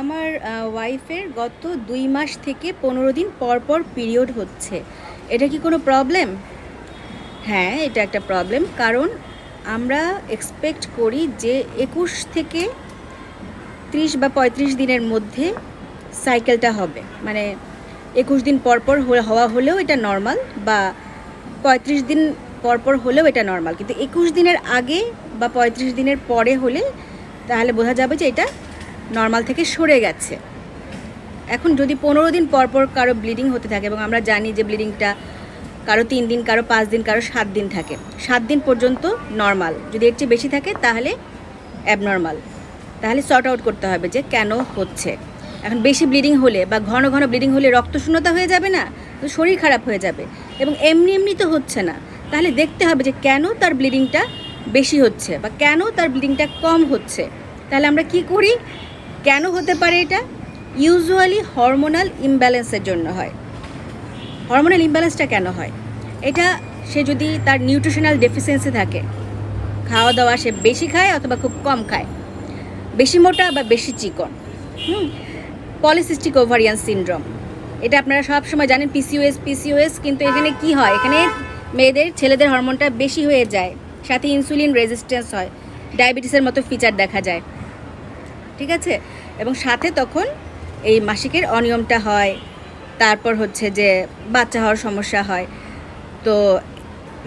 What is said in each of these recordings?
আমার ওয়াইফের গত দুই মাস থেকে পনেরো দিন পর পর পিরিয়ড হচ্ছে। এটা কি কোনো প্রবলেম হ্যাঁ এটা একটা প্রবলেম কারণ আমরা এক্সপেক্ট করি যে একুশ থেকে ত্রিশ বা পঁয়ত্রিশ দিনের মধ্যে সাইকেলটা হবে। মানে একুশ দিন পর পর হওয়া হলেও এটা নর্মাল বা পঁয়ত্রিশ দিন পর পর হলেও এটা নর্মাল কিন্তু একুশ দিনের আগে বা পঁয়ত্রিশ দিনের পরে হলে তাহলে বোঝা যাবে যে এটা নর্মাল থেকে সরে গেছে। এখন যদি পনেরো দিন পর পর কারও ব্লিডিং হতে থাকে এবং আমরা জানি যে ব্লিডিংটা কারও তিন দিন, কারও পাঁচ দিন, কারও সাত দিন থাকে। সাত দিন পর্যন্ত নর্মাল যদি এর চেয়ে বেশি থাকে, তাহলে অ্যাবনর্মাল তাহলে সর্ট আউট করতে হবে যে কেন হচ্ছে। এখন বেশি ব্লিডিং হলে বা ঘন ঘন ব্লিডিং হলে রক্ত শূন্যতা হয়ে যাবে না, তো শরীর খারাপ হয়ে যাবে। এবং এমনি এমনি তো হচ্ছে না। তাহলে দেখতে হবে যে কেন তার ব্লিডিংটা বেশি হচ্ছে বা কেন তার ব্লিডিংটা কম হচ্ছে। তাহলে আমরা কি করি? কেন হতে পারে এটা? ইউজুয়ালি হরমোনাল ইমব্যালেন্সের জন্য হয়। হরমোনাল ইমব্যালেন্সটা কেন হয়? এটা সে যদি তার নিউট্রিশনাল ডেফিসিয়েন্সি থাকে খাওয়া দাওয়া সে বেশি খায় অথবা খুব কম খায়। বেশি মোটা বা বেশি চিকন, হুম? পলিসিস্টিক ওভারিয়ান সিনড্রোম এটা আপনারা সব সময় জানেন পিসিওএস পিসিওএস কিন্তু এখানে কি হয়? এখানে মেয়েদের, ছেলেদের হরমোনটা বেশি হয়ে যায়। সাথে ইনসুলিন রেজিস্ট্যান্স হয়। ডায়াবেটিসের মতো ফিচার দেখা যায়। ঠিক আছে? এবং সাথে তখন এই মাসিকের অনিয়মটা হয়। তারপর হচ্ছে যে বাচ্চা হওয়ার সমস্যা হয়। তো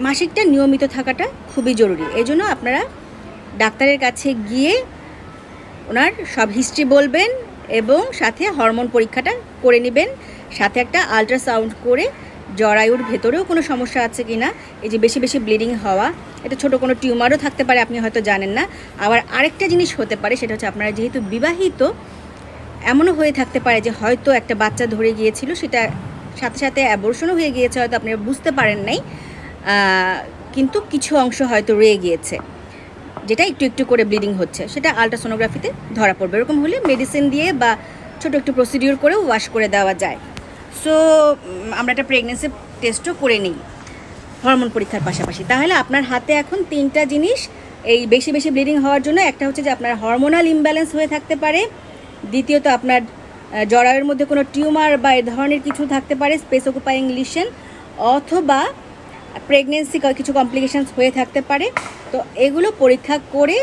মাসিকটা নিয়মিত থাকাটা খুবই জরুরি। এই জন্য আপনারা ডাক্তারের কাছে গিয়ে ওনার সব হিস্ট্রি বলবেন এবং সাথে হরমোন পরীক্ষাটা করে নেবেন। সাথে একটা আল্ট্রাসাউন্ড করে জরায়ুর ভেতরেও কোনো সমস্যা আছে কি না? এই যে বেশি বেশি ব্লিডিং হওয়া, এটা ছোট কোনো টিউমারও থাকতে পারে, আপনি হয়তো জানেন না। আবার আরেকটা জিনিস হতে পারে, সেটা হচ্ছে আপনারা যেহেতু বিবাহিত, এমনও হয়ে থাকতে পারে যে হয়তো একটা বাচ্চা ধরে গিয়েছিল, সেটা সাথে সাথে অ্যাবর্শনও হয়ে গিয়েছে, হয়তো আপনারা বুঝতে পারেন নাই। কিন্তু কিছু অংশ হয়তো রয়ে গিয়েছে, যেটা একটু একটু করে ব্লিডিং হচ্ছে। সেটা আলট্রাসোনোগ্রাফিতে ধরা পড়বে। এরকম হলে মেডিসিন দিয়ে বা ছোট একটু প্রসিডিওর করেও ওয়াশ করে দেওয়া যায়। সো আমরা একটা প্রেগনেন্সি টেস্টও করে নিই হরমোন পরীক্ষার পাশাপাশি। তাহলে আপনার হাতে এখন তিনটা জিনিস, এই বেশি বেশি ব্লিডিং হওয়ার জন্য, একটা হচ্ছে যে আপনার হরমোনাল ইমব্যালেন্স হয়ে থাকতে পারে, দ্বিতীয়ত আপনার জরায়ুর মধ্যে কোনো টিউমার বা এ ধরনের কিছু থাকতে পারে স্পেস অকুপাইং লিশন অথবা প্রেগনেন্সি কিছু কমপ্লিকেশানস হয়ে থাকতে পারে। তো এগুলো পরীক্ষা করে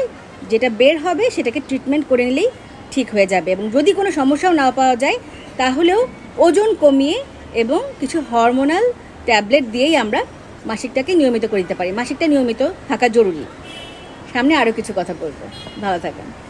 যেটা বের হবে, সেটাকে ট্রিটমেন্ট করে নিলেই ঠিক হয়ে যাবে। এবং যদি কোনো সমস্যাও না পাওয়া যায়, তাহলেও ওজন কমিয়ে এবং কিছু হরমোনাল ট্যাবলেট দিয়েই আমরা মাসিকটাকে নিয়মিত করে দিতে পারি। মাসিকটা নিয়মিত থাকা জরুরি। সামনে আরও কিছু কথা বলব। ভালো থাকেন